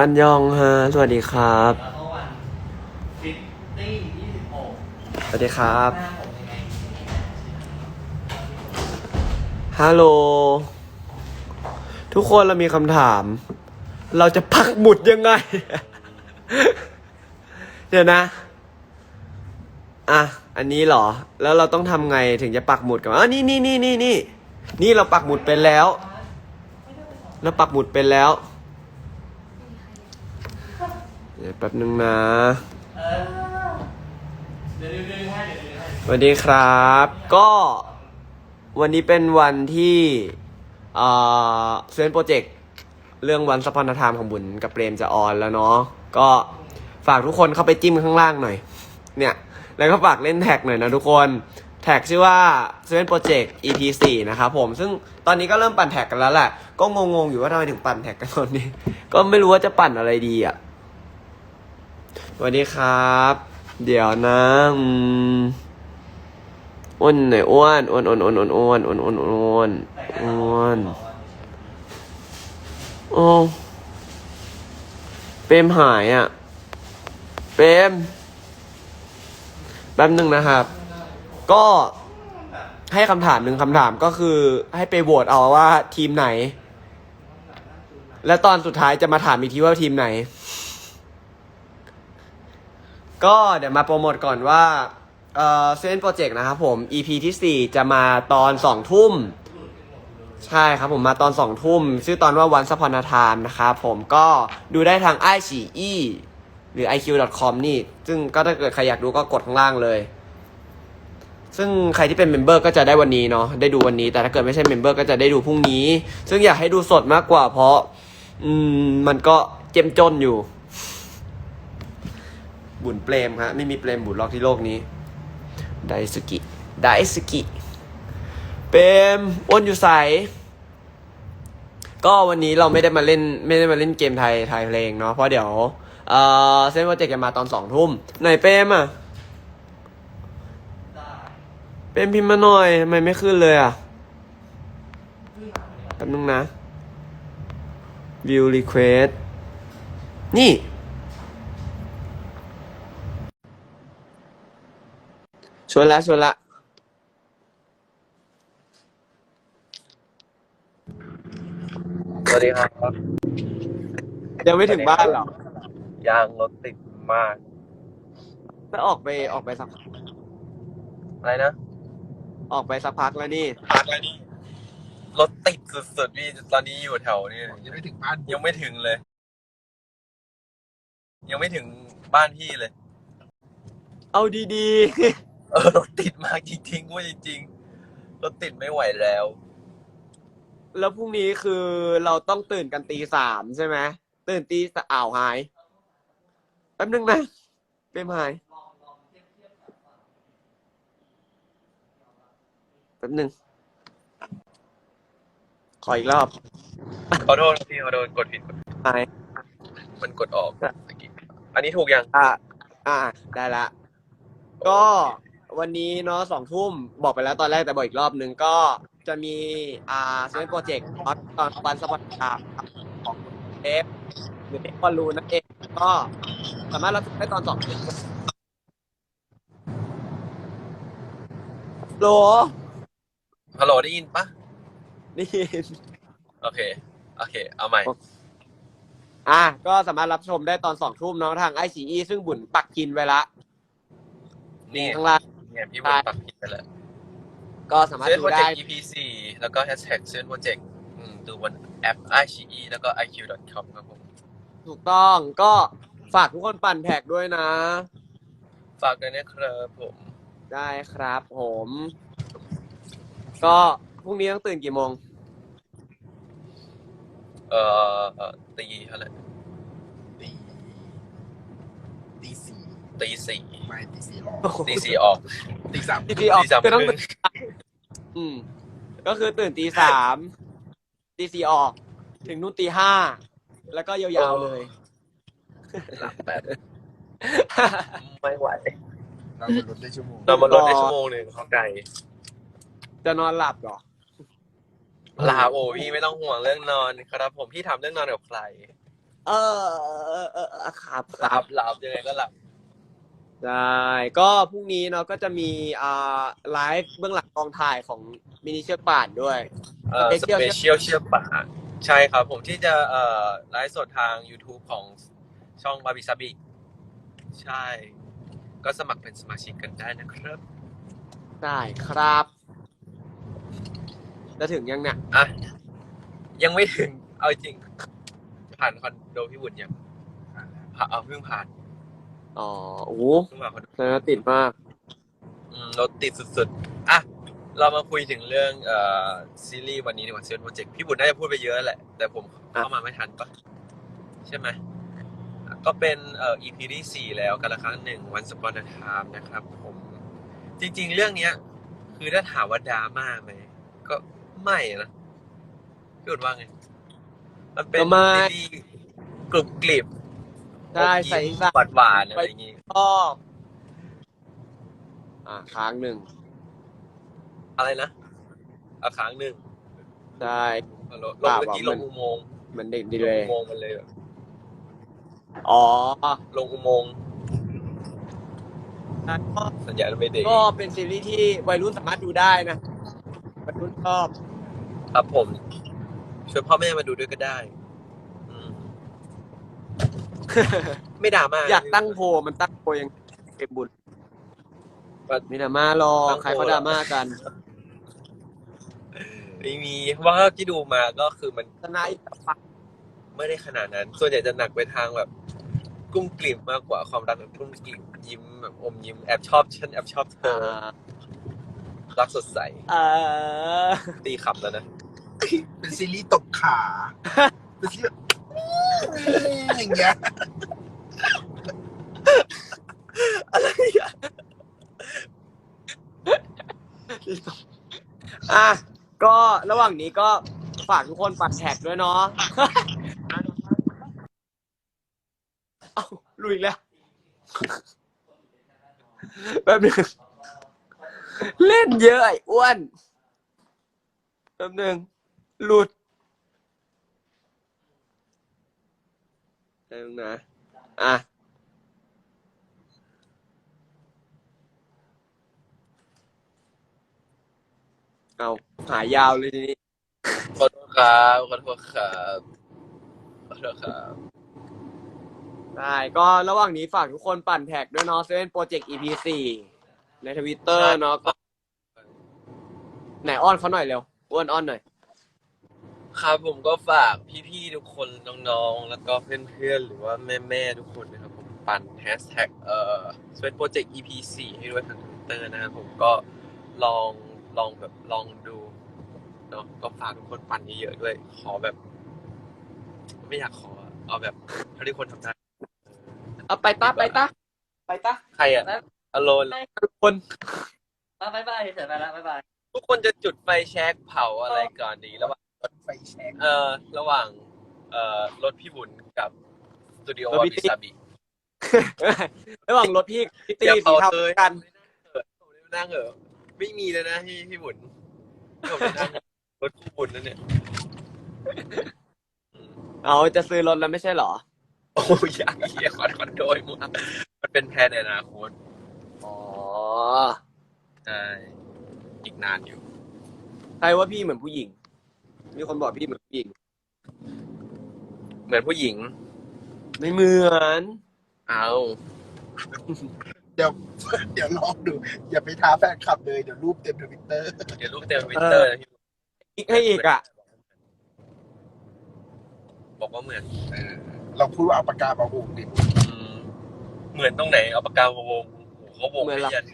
อันยองฮะ สวัสดีครับ แล้วก็วันฟิตตี้ยี่สิบหกสวัสดีครับ หน้าผมยังไงฮัลโหล ทุกคนเรามีคำถาม เราจะปักหมุดยังไง เดี๋ยวนะ อะ อันนี้เหรอ แล้วเราต้องทำไงถึงจะปักหมุดกันอะนี่นี่นี่นี่นี่ นี่เราปักหมุดเป็นแล้ว เราปักหมุดเป็นแล้ว เดี๋ยวแป๊บนึงนะเออเดี๋ยวดึงๆให้เดี๋ยวดึงๆให้สวัสดีครับ ก็วันนี้เป็นวันที่เอ่อเซนโปรเจกต์เรื่องวันสัพพนธรรมของบุญกับเปรมจะออนแล้วเนาะก็ฝากทุกคนเข้าไปจิ้มข้างล่างหน่อย เนี่ย แล้วก็ฝากเล่นแท็กหน่อยนะทุกคนแท็กชื่อว่า Seven Project EP 4นะครับผม ซึ่งตอนนี้ก็เริ่มปั่นแท็กกันแล้วแหละ ก็งงๆอยู่ว่าทำไมถึงปั่นแท็กกันตอนนี้ ก็ไม่รู้ว่าจะปั่นอะไรดีอะ สวัสดีครับ เดี๋ยวนะอืมอ้วนหน่อยอ้วนอ้วนอ้วนอ้วนอ้วนอ้วนอ้วนอ้วนอ้วนอ้วนโอ้เปมหายอะเปมแป๊บหนึ่งนะครับ ก็ให้คำถามหนึ่งคำถามก็คือ ให้ไปโหวตเอาว่าทีมไหน และตอนสุดท้ายจะมาถามอีกทีว่าทีมไหน ก็เดี๋ยวมาโปรโมทก่อนว่าเอ่อเซนโปรเจกต์นะครับผม EP ที่ 4 จะมาตอน2ทุ่ม ใช่ครับผมมาตอน2ทุ่ม ชื่อตอนว่าวันสพนาทานนะครับผมก็ดูได้ทาง i อ e หรือ iq.com นี่ ซึ่งก็ถ้าเกิดใครอยากดูก็กดข้างล่างเลย ซึ่งใครที่เป็นเมมเบอร์ก็จะได้วันนี้เนาะได้ดูวันนี้ แต่ถ้าเกิดไม่ใช่เมมเบอร์ก็จะได้ดูพรุ่งนี้ ซึ่งอยากให้ดูสดมากกว่าเพราะ อืมมันก็เจ็มจนอยู่ บุญเปรมครับไม่มีเปรมบุญลอกที่โลกนี้ไดสุกิไดสุกิเปรมอ้วนอยู่ใสก็วันนี้เราไม่ได้มาเล่นไม่ได้มาเล่นเกมไทยไทยเพลงเนาะเพราะเดี๋ยวเออเซนโปรเจกต์จะมาตอนสองทุ่มไหนเปรมอะเปรมพิมพ์มาหน่อยทำไมไม่ขึ้นเลยอะแป๊บนึงนะ view request นี่ ชวนละชวนละ สวัสดีครับยังไม่ถึงบ้านเหรอ ยางรถติดมาก แล้วออกไปออกไปสัก อะไรนะ ออกไปสักพักแล้วนี่ พักแล้วนี่ รถติดสุดๆพี่ ตอนนี้อยู่แถวนี้ยังไม่ถึงบ้าน ยังไม่ถึงเลย ยังไม่ถึงบ้านพี่เลย เอาดี เออรถติดมากจริงๆว่าจริงๆรถติดไม่ไหวแล้วๆแล้วพรุ่งนี้คือเราต้องตื่นกันตีสามใช่ไหมตื่นตีสอ้าวหายแป๊บนึงนะเป็นหายแป๊บนึงขออีกรอบขอโทษครับพี่ขอโทษกดผิดหาย มันกดออกเมื่อกี้อันนี้ถูกยัง อะอะได้ละ ก็ วันนี้เนาะสองทุ่มบอกไปแล้วตอนแรกแต่บอกอีกรอบหนึ่งก็จะมีอ่าเซนโปรเจกต์ตอนวันสปอร์ตครับของเอฟหรือเอฟบอลลูนนั่นเองก็สามารถรับชมได้ตอนสองทุ่มโหลฮัลโหลได้ยินปะนี่โอเค โอเค เอาใหม่ อะก็สามารถรับชมได้ตอนสองทุ่มเนาะทางไอซีซึ่งบุญปักกินไว้ละนี่ข้างล่าง เนี่ยพี่บุญปักผิดไปแล้วก็สามารถเซนดูโปรเจได้กต์ EP 4แล้วก็แฮชแท็กเซนโปรเจกต์ดูบนแอป i อ e แล้วก็ iq.com ครับผม ถูกต้องก็ฝากทุกคนปั่นแท็กด้วยนะ ฝากด้วยนะครับผม ได้ครับผม ก็พรุ่งนี้ต้องตื่นกี่โมง เอ่อเอ่อตีเท่าไหร่ ตีตีสี่ ตีสี่ไม่ตีสี่ออกตีสี่ออกตีสามตีสี่ออกตีสามคือต้องครึ่ตื่งนอืม ก็คือตื่นตีสามตีสี่ออก ถึงนู่นตีห้าแล้วก็ยาวๆเลยหลับแบบไม่ไหวเราบนรถได้ชั่วโมงเรามารถได้ชั่วโมงหนึ่งเขาไกลจะนอนหลับเหรอลาโอพี่ไม่ต้องห่วงเรื่องนอนครับผมพี่ทำเรื่องนอนกับใคร เออเออเออเออครับคหรัลับบหลับยังไงก็หลับ ได้ก็พรุ่งนี้เนาะก็จะมีอ่าไลฟ์เบื้องหลังกองถ่ายของมินิเชือกป่านด้วยเอ่อส Special เปเชียลเชื่อป่าใช่ครับ ผมที่จะเอ่อไลฟ์สดทาง YouTube ของช่องบาบิซาบิใช่ ก็สมัครเป็นสมาชิกกันได้นะครับ ได้ครับจะถึงยังเนี่ยอะยังไม่ถึงเอาจริง ผ่านคอนโดพี่บุญยังผ่านเอาเพิ่งผ่าน อ๋อโอ้โหเพิ่งผ่านคอนโดแต่ติดมาก อืมรถติดสุดๆ อะ เรามาคุยถึงเรื่องเอ่อซีรีส์วันนี้ดีกว่าเซนโปรเจกต์พี่บุญน่าจะพูดไปเยอะแหละ แต่ผมเข้ามาไม่ทันปะใช่ไหมอะก็เป็นเอ่อ EP ที่สี่แล้วกันละครั้งหนึ่งวันสปอนเทามนะครับ ผม จริง ๆ เรื่องเนี้ย คือถ้าถามว่าดราม่าไหม ก็ไม่นะพี่บุญว่าไง มันเป็นก็ไม่ ซีรีส์กรุบกริบ ใช่ใส่อมยิ้มใส่หวานๆอะไรอย่างงี้ก็อ่าค้างหนึ่งอะไรนะเอาครั้งหนึ่งใช่ ลงลงเมื่อกี้ลงอุโมงค์เหมือนเด็กลดีงเลยอุโมงค์มันเลยแบบอ๋อลงอุโมงค์ก็สัญญาณไม่ดีก็เป็นซีรีส์ที่วัยรุ่นสามารถดูได้นะวัยรุ่นชอบ ครับผมชวนพ่อแม่มาดูด้วยก็ได้อืม ไม่ด่ามาอยากตั้งโพลมันตั้งโพลยังเก็บบุญมีดราม่ารอใครเขาดราม่ากันไม่มีเพราะว่าที่ดูมาก็คือมันชนะอีกฝั่งไม่ได้ขนาดนั้น ส่วนใหญ่จะหนักไปทางแบบ กุ้มกลิ่มมากกว่าความรักแบบกุ้มกลิ่มยิ้มแบบอมยิ้มแอบชอบฉันแอบชอบเธอ่อารักสดใสเออตีขำแล้วนะ เป็นซีรีส์ตบขาเป็นซีรีส์ อย่างเงี้ยอะก็ระหว่างนี้ก็ฝากทุกคนปัดแท็กด้วยเนาะเอาลุยแล้วแป๊บนึงเล่นเยอะไอ้อ้วนแป๊บนึงหลุด แป๊บนึงนะ อะ เอาหายาวเลยทีนี้ขอโทษครับขอโทษครับขอโทษครับ ได้ก็ระหว่างนี้ฝากทุกคนปั่นแท็กด้วยเนาะเซเว่นโปรเจกต์ EP สี่ในทวิตเตอร์เนาะก็ไหนอ้อนเขาหน่อยเร็วอ้วนอ้อนหน่อย ครับผมก็ฝากพี่ๆทุกคนน้องๆ แล้วก็เพื่อนๆ หรือว่าแม่ๆ ทุกคนนะครับผมปั่นแฮชแท็กเอ่อสเปนโปรเจกต์ EP 4ให้ด้วยทางทวิตเตอร์นะครับผมก็ลองลองแบบลองดูเนาะก็ฝากทุกคนปั่นเยอะๆด้วย ขอแบบ ไม่อยากขออะเอาแบบเท่าที่คนทำได้เอาไปตาไปตาไปตาใครอะอโลนทุกคนบายบายเสร็จไปแล้วบายบายทุกคนจะจุดไฟแช็กเผาอะไรก่อนดีระหว่าง ไฟแช็กเอ่อระหว่างเอ่อรถพี่บุญกับสตูดิโอวาบิซาบิระหว่างรถพี่พี่ตีอย่าสีเผาเทาเลยกันผมได้นั่งเหรอไม่มีเลยนะพี่พี่บุญผมได้นั่งรถคู่บุญนั่นเนี่ยอืมเอาจะซื้อรถแล้วไม่ใช่เหรอ โอ้ยอยากเฮียขอขอโดยมึงมันเป็นแพลนในอนาคตอ๋อ ใช่อีกนานอยู่ ใครว่าพี่เหมือนผู้หญิง มีคนบอกพี่เหมือนผู้หญิง เหมือนผู้หญิง ไม่เหมือนเอาเดี๋ยวเดี๋ยวลองดู อย่าไปท้าแฟนคลับเลย เดี๋ยวรูปเต็มทวิตเตอร์ เดี๋ยวรูปเต็มทวิตเตอร์นะพี่อีกให้อีกอะ บอกว่าเหมือนเออ เราพูดว่าเอาปากกามาวงดิอืมเหมือนตรงไหนเอาปากกามาวงโอ้โหเขาวงเหมือนไม่เหรอยัน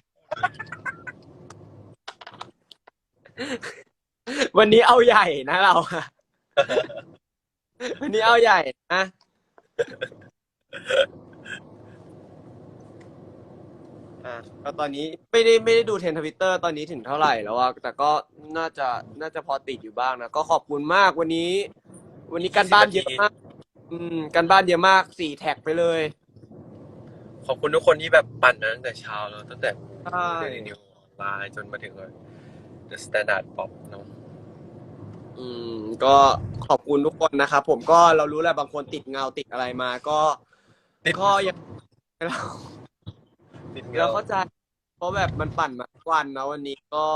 วันนี้เอาใหญ่นะเราอะวันนี้เอาใหญ่นะ อะก็ตอนนี้ไม่ได้ไม่ได้ดูเทรนทวิตเตอร์ตอนนี้ถึงเท่าไหร่แล้วอะแต่ก็น่าจะน่าจะพอติดอยู่บ้างนะ ก็ขอบคุณมากวันนี้ วันนี้การบ้านเยอะมาก อืมการบ้านเยอะมากสี่แท็กไปเลยขอบคุณทุกคนที่แบบปั่นมาตั้งแต่เช้าแล้วตั้งแต่ใช่เดนิวออนไลน์จนมาถึง The Standard Pop เนาะ อืมก็ขอบคุณทุกคนนะครับผมก็เรารู้แหละบางคนติดเงาติดอะไรมา ก็ติด ก็ยังเราติดเราเงาเข้าใจ เพราะแบบมันปั่นมาทุกวันนะวันนี้ก็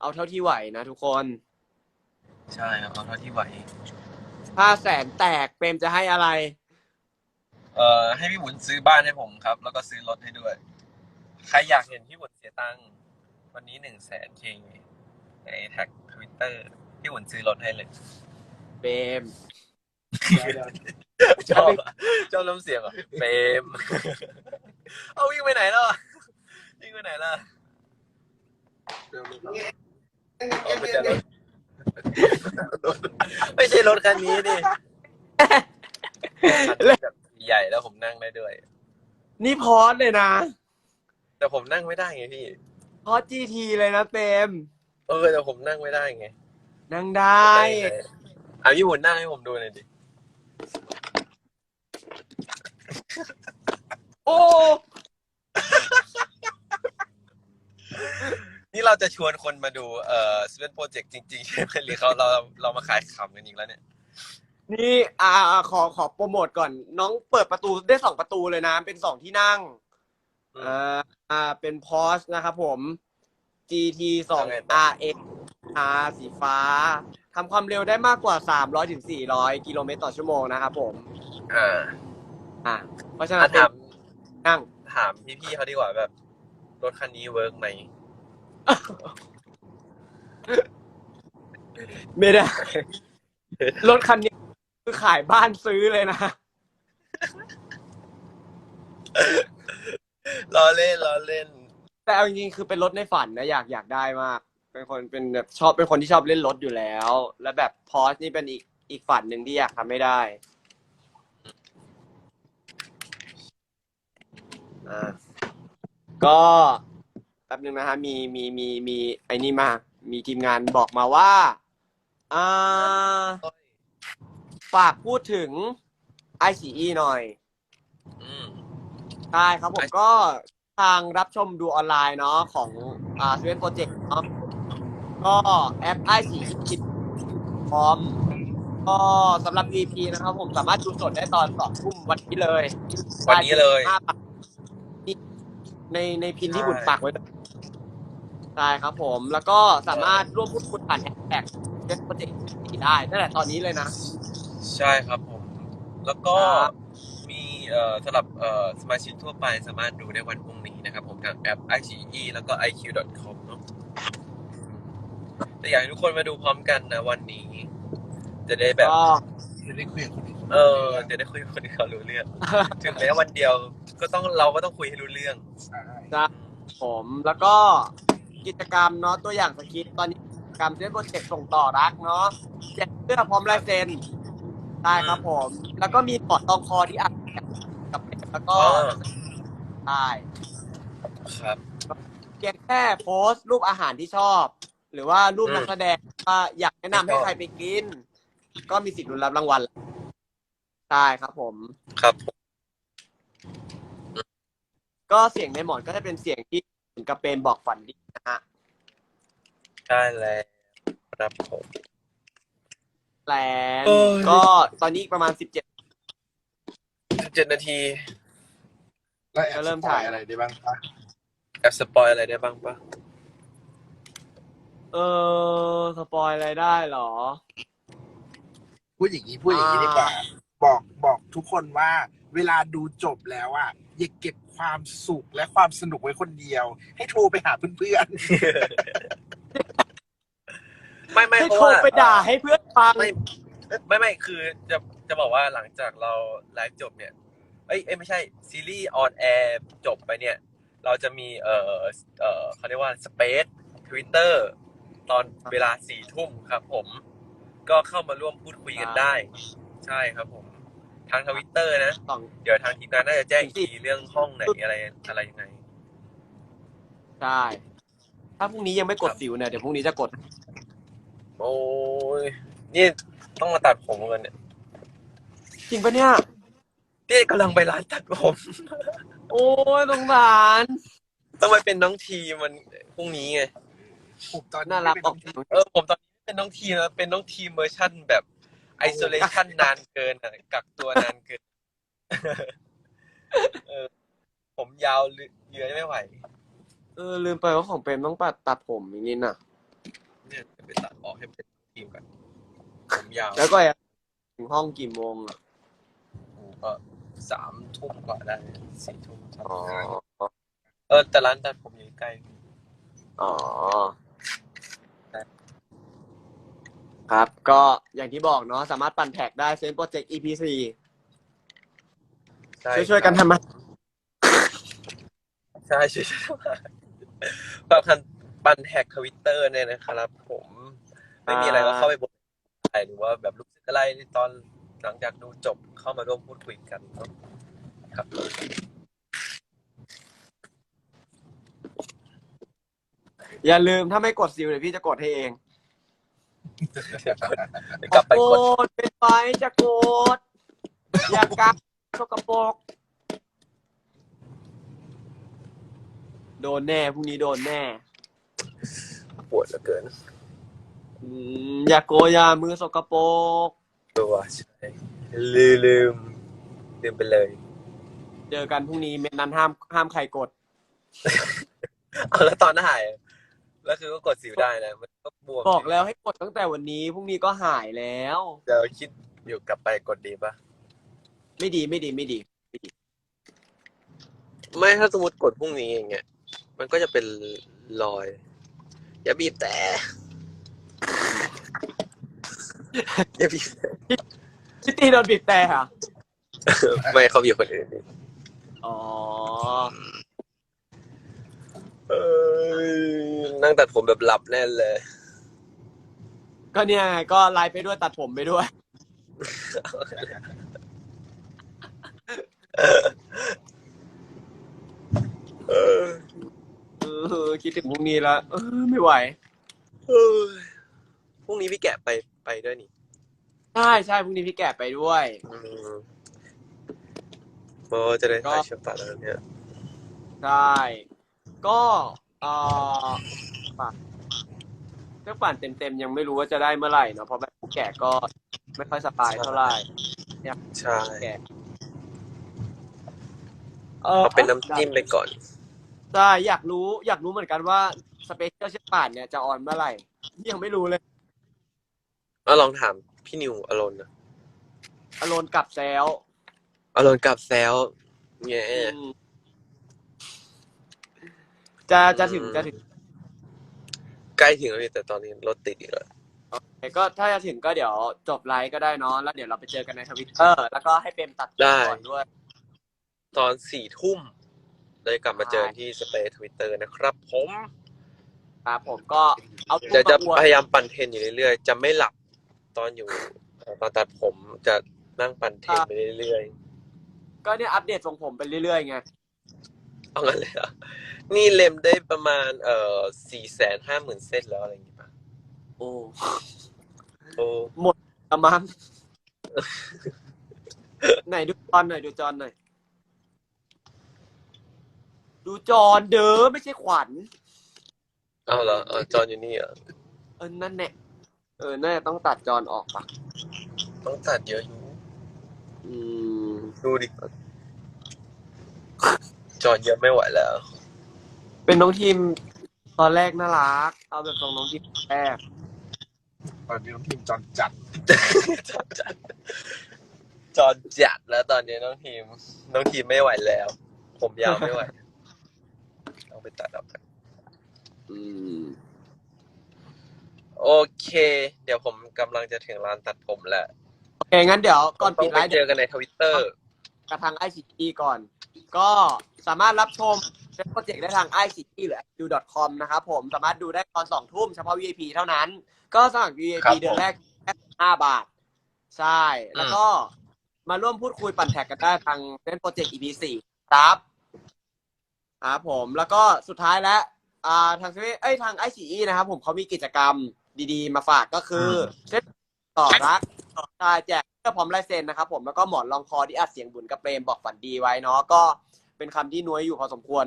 เอาเท่าที่ไหวนะทุกคนใช่ครับเอาเท่าที่ไหว ถ้าแสนแตกเปรมจะให้อะไร เอ่อให้พี่บุญซื้อบ้านให้ผมครับ แล้วก็ซื้อรถให้ด้วย ใครอยากเห็นพี่บุญเสียตังค์วันนี้หนึ่งแสนเคในแท็กทวิตเตอร์ พี่บุญซื้อรถให้เลยเปรมชอบอะชอบน้ำเสียงเหรอะเฟมเอาวิ่งไปไหนแล้วอะวิ่งไปไหนล่ะเดี๋ยวเอาไม่ใช่รถไม่ใช่รถคันนี้ดิคันที่แบบใหญ่แล้วผมนั่งได้ด้วย นี่พอสเลยนะ แต่ผมนั่งไม่ได้ไงพี่ พอสจีทีเลยนะเปรมเออแต่ผมนั่งไม่ได้ไง นั่งได้อะพี่บุญนั่งให้ผมดูหน่อยดิ โอ้ นี่เราจะชวนคนมาดูเอ่อสเปนโปรเจกต์จริงๆใช่ไหมหรือเขาเราเรามาขายขำกันอีกแล้วเนี่ย นี่อ่าขอขอโปรโมทก่อน น้องเปิดประตูได้สองประตูเลยนะ เป็นสองที่นั่งอืมอ่าอ่าเป็นพอสนะครับผม GT 2ยังไงต่อ RX R สีฟ้าทำความเร็วได้มากกว่า 300ถึง400 กิโลเมตรต่อชั่วโมงนะครับผม อ่า อ่าเพราะฉะนั้อะนถามนั่ง ถามพี่ๆเขาดีกว่าแบบรถคันนี้เวิร์กไหมไม่ได้ รถคันนี้คือขายบ้านซื้อเลยนะ ล้อเล่นล้อเล่น แต่เอาจริงๆคือเป็นรถในฝันนะ อยากอยากได้มาก เป็นคนเป็นแบบชอบเป็นคนที่ชอบเล่นรถอยู่แล้ว และแบบพอสนี่เป็นอีกอีกฝันหนึ่งที่อยากทำไม่ได้อ่าก็แป๊บนึงนะฮะมีมีมีมีไอ้นี่มา มีทีมงานบอกมาว่าอ่าฝากพูดถึง ICE หน่อยอืม ใช่ครับผมก็ทางรับชมดูออนไลน์เนาะของอ่าเซเว่นโปรเจกต์เนาะ ก็แอปไอซีคิดพร้อม ก็สำหรับ EP นะครับ ผมสามารถดูสดได้ตอนสองทุ่มวันนี้เลยวันนี้เลยได้15บาทในในพินที่บุญปักไว้ด้วยใช่ครับผม แล้วก็สามารถร่วมพูดคุยผ่านแฮชแท็กเซเว่นโปรเจกต์ได้ตั้งแต่ตอนนี้เลยนะ ใช่ครับผม แล้วก็ครับมีเอ่อสำหรับเอ่อสมาชิกทั่วไปสามารถดูได้วันพรุ่งนี้นะครับ ผมทางแอป iQIYI แล้วก็ iq.com เนอะ แต่อยากให้ทุกคนมาดูพร้อมกันนะวันนี้ จะได้แบบ ก็จะได้คุยกับคนอื่นเออ จะได้คุยกับคนที่เขารู้เรื่อง ถึงแม้วันเดียวก็ต้องเราก็ต้องคุยให้รู้เรื่อง ใช่จะผมแล้วก็กิจกรรมเนาะตัวอย่างสคริปต์ตอนนี้กิจกรรมเรื่องโปรเจกต์ส่งต่อรักเนาะแจกเสื้อพร้อมลายเซ็นได้ครับผม แล้วก็มีปอดตองคอที่อัดกับแล้วก็อ๋อใช่ครับ เพียงแค่โพสต์รูปอาหารที่ชอบ หรือว่ารูปอืมนักแสดงว่าอยากแนะนำให้ไม่ชอบใครไปกิน ก็มีสิทธิ์ลุ้นรับรางวัลใช่ครับผม ครับผมก็เสียงในหมอนก็จะเป็นเสียงที่เหมือนกับเป็นบอกฝันดีนะฮะได้แล้วครับผมแลนโอ้ยก็ตอนนี้ประมาณสิบเจ็ด สิบเจ็ดนาทีแล้วแอบก็สเริ่มปอถ่ายยอะไรได้บ้างปะแอบสปอยอะไรได้บ้างปะ เออสปอยอะไรได้เหรอ พูดอย่างนี้พูดอย่างนี้ดีกว่าบอกบอกทุกคนว่าเวลาดูจบแล้วอะอย่าเก็บความสุขและความสนุกไว้คนเดียว ให้โทรไปหาเพื่อนไม่ไม่ให้เพราะโทรว่า ไปด่าให้เพื่อนฟัง ไม่ไม่ไม่คือจะจะบอกว่าหลังจากเราไลฟ์จบเนี่ยเอ้ยเอ้ยไม่ใช่ซีรีส์ออนแอร์จบไปเนี่ย เราจะมีเอ่อเอ่อเขาเรียกว่าสเปซทวิตเตอร์ ตอนเวลาสี่ทุ่มครับ ผม ก็เข้ามาร่วมพูดคุยกันได้ ใช่ครับ ผม ทางทวิตเตอร์นะสองเดี๋ยวทางทีมงานน่าจะแจ้งอีกทีเรื่องห้องไหนอะไรอะไรยังไง ใช่ถ้าพรุ่งนี้ยังไม่กดครับสิวเนี่ยเดี๋ยวพรุ่งนี้จะกด โอ้ยนี่ต้องมาตัดผมกันเนี่ยจริงปะเนี่ยนี่กำลังไปร้านตัดผม โอ้ยสงสารต้องไปเป็นน้องทีมันพรุ่งนี้ไงๆ ผมตอนนี้น่ารักไม่ออกเป็นเออผมตอนนี้เป็นน้องทีมนะเป็นน้องทีมเวอร์ชั่นแบบไอโซเลชันนานเกินอะกักตัวนานเกินเออผมยาวเยือยไม่ไหวเออลืมไปว่าของเปรมต้องปัดตัดผมอีกนิดน่ะ เนี่ยจะไปตัดออกให้เป็นทีมกันผมยาวแล้วก็ถึงห้องกี่โมงอะก็สามทุ่มกว่าได้สี่ทุ่มสามอ๋อทุ่มเออแต่ร้านตัดผมอยู่ใกล้ อ๋อ ครับ ก็อย่างที่บอกเนาะสามารถปั่นแท็กได้เซนโปรเจกต์ EP 4ใช่ช่วยๆกันทำมาใช่ช่วยๆทำงานฝากคันปันแท็กทวิตเตอร์เนี่ยนะครับผม ไม่มีอะไรก็เข้าไปบนหรือว่าแบบรู้สึกอะไรตอนหลังจากดูจบเข้ามาร่วมพูดคุยกันเนอะครับอย่าลืมถ้าไม่กดซิลเดี๋ยวพี่จะกดให้เอง กลับไปกดดเป็นไฟจะกดอย่ากักสกปรกโดนแน่พรุ่งนี้โดนแน่ ปวดเหลือเกิน อืมอย่าโกยอย่ามือสกปรกตัวใช่ลืมลืมลืมไปเลย เจอกันพรุ่งนี้เม็ดนั้นห้ามห้ามใครกด เอาแล้วตอนถ่าย แล้วคือก็กดสิวได้นะมันก็บวมบอกแล้วให้กดตั้งแต่วันนี้พรุ่งนี้ก็หายแล้ว เดี๋ยวคิดอยู่กลับไปกดดีปะไม่ดีไม่ดีไม่ดีไม่ถ้าสมมติกดพรุ่งนี้อย่างเงี้ยมันก็จะเป็นรอย อย่าบีบแต่ อย่าบีบแต่ชิตตี้โดนบีบแต่ค่ะ ไม่เขาบีบคนอื่นดิอ๋อเออ นั่งตัดผมแบบหลับแน่เลย ก็เนี่ยไงก็ไลฟ์ไปด้วยตัดผมไปด้วย เออเออคิดถึงพรุ่งนี้แล้วเออไม่ไหว เออพรุ่งนี้พี่แกะไปไปด้วยนี่ใช่ใช่พรุ่งนี้พี่แกะไปด้วย อืมโบจะได้ก็ถ่ายเชือกป่าแล้วเนี่ย ใช่ ก็เออป่ะเครื่องปั่นเต็มๆ ยังไม่รู้ว่าจะได้เมื่อไหร่เนาะเพราะแบบผู้แกะก็ไม่ค่อยสบายเท่าไหร่ใช่แกะเอาเป็นน้ำจิ้มไปก่อน ใช่อยากรู้อยากรู้เหมือนกันว่าสเปเชียลเชือกป่านเนี่ยจะออนเมื่อไหร่ยังไม่รู้เลยเอาลองถามพี่นิวอารอนนะอารมณ์กลับแซวอารอนกับแซลแง่อืม จะจะถึงจะถึงใกล้ถึงแล้วนี่แต่ตอนนี้รถติดอีกแล้วก็ถ้าจะถึงก็เดี๋ยวจบไลฟ์ก็ได้เนาะแล้วเดี๋ยวเราไปเจอกันในทวิตเตอร์แล้วก็ให้เปรมตัดก่อนด้วย ตอนสี่ทุ่มเลยกลับมาเจอที่สเปซทวิตเตอร์นะครับ ผมครับผมก็เอาเดี๋ยวจะมาอวดพยายามปั่นเทรนอยู่เรื่อยๆ จะไม่หลับตอนอยู่ตอนตัดผมจะนั่งปั่นเทรนไปเรื่อยก็เนี่ยอัปเดตทรงผมไปเรื่อยๆไงๆ เอางั้นเลยเหรอนี่เล็มได้ประมาณ เอ่อสี่แสนห้าหมื่นเส้นแล้วอะไรอย่างงี้ป่ะโอ้โอ้กระมังไหนดูจอนหน่อยดูจอนหน่อย ดูจอนเด้อไม่ใช่ขวัญ เอาเหรอเออจอนอยู่นี่เหรอะเออนั่นแหละเออน่าจะต้องตัดจอนออกปะต้องตัดเยอะอยู่ อืม ดูดิ จอนเยอะไม่ไหวแล้ว เป็นน้องทีมตอนแรกน่ารัก เอาแบบทรงน้องทีมแรก ตอนนี้น้องทีมจอนจัด จอนจัดจอนจัดแล้วตอนนี้น้องทีม น้องทีมไม่ไหวแล้ว ผมยาวไม่ไหวต้องไปตัดออกกันอืม โอเค เดี๋ยวผมกำลังจะถึงร้านตัดผมแล้วโอเคงั้นเดี๋ยวก่อนต้ปิอดงไลไปฟ์เจอกันในทวิตเตอร์ กระทางไอซีก่อน ก็สามารถรับชมเป็นโปรเจกต์ได้ทาง i c t หรือ do com นะครับผมสามารถดูได้ตอนสองทุ่มเฉพาะ VIP เท่านั้น ก็สมัครครั VIP บผมเดือนแรกแค่ห้าบาท ใช่ แล้วก็มาร่วมพูดคุยปั่นแท็กกันได้ทางเล่นโปรเจกต์ EP สี่ครับครับผมแล้วก็สุดท้ายแล้วอ่าทางเอ้ยทางไอซีนะครับ ผมเขามีกิจกรรมดีๆ มาฝากก็คือเช่นต่อรักใช่แจกเสื้อพร้อมลายเซ็นนะครับผมแล้วก็หมอนรองคอที่อัดเสียงบุญกับเปรมบอกฝันดีไว้เนาะก็เป็นคำที่น้วยอยู่พอสมควร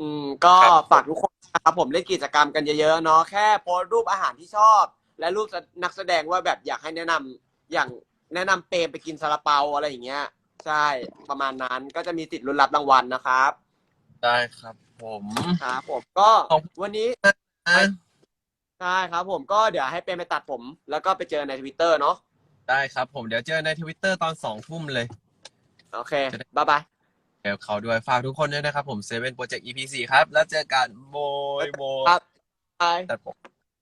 อืม ก็ครับฝากทุกคนนะครับผมเล่นกิจกรรมกันเยอะๆเนาะแค่โพสต์รูปอาหารที่ชอบ และรูปนักแสดงว่าแบบอยากให้แนะนำอย่างแนะนำเปรมไปกินซาลาเปาอะไรอย่างเงี้ย ใช่ประมาณนั้นก็จะมีสิทธิ์ลุ้นรับรางวัลนะครับ ได้ครับ ผมครับผมก็ขอบคุณวันนี้นะใช่ครับผมก็เดี๋ยวให้เปรมไปตัดผม แล้วก็ไปเจอในทวิตเตอร์เนาะ ได้ครับผมเดี๋ยวเจอในทวิตเตอร์ตอนสองทุ่มเลย โอเค บ๊ายบาย เดี๋ยวเขาด้วยฝากทุกคนด้วยนะครับผมเซเว่นโปรเจกต์ EP สี่ครับ แล้วเจอกันโบยโบยครับบาย ตัดผม